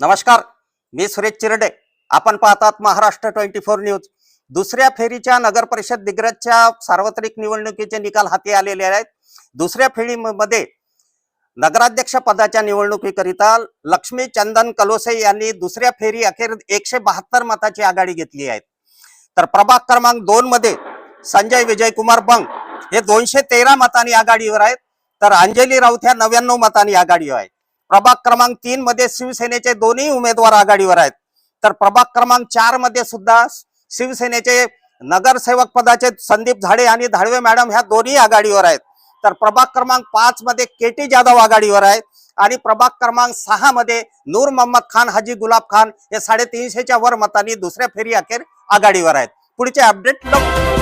नमस्कार मी सुरेश चिरडे. आपण पाहतात महाराष्ट्र ट्वेंटी फोर न्यूज. दुसऱ्या फेरीच्या नगर परिषद दिग्रजच्या सार्वत्रिक निवडणुकीचे निकाल हाती आलेले आहेत. दुसऱ्या फेरीमध्ये नगराध्यक्ष पदाच्या निवडणुकीकरिता लक्ष्मी चंदन कलोसे यांनी दुसऱ्या फेरी अखेर एकशे बहात्तर मताची आघाडी घेतली आहे. तर प्रभाग क्रमांक दोन मध्ये संजय विजयकुमार बंग हे दोनशे तेरा मतांनी आघाडीवर आहेत. तर अंजली राऊत ह्या नव्याण्णव मतांनी आघाडीवर आहेत. प्रभाग क्रमांक तीन मध्ये शिवसेनेचे दोन्ही उमेदवार आघाडीवर आहेत. तर प्रभाग क्रमांक चारमध्ये सुद्धा शिवसेनेचे नगरसेवक पदाचे संदीप झाडे आणि धाडवे मॅडम ह्या दोन्ही आघाडीवर आहेत. तर प्रभाग क्रमांक पाच मध्ये के टी जाधव आघाडीवर आहेत आणि प्रभाग क्रमांक सहा मध्ये नूर मोहम्मद खान हाजी गुलाब खान हे साडेतीनशेच्या वर मतांनी दुसऱ्या फेरी अखेर आघाडीवर आहेत. पुढचे अपडेट लवकर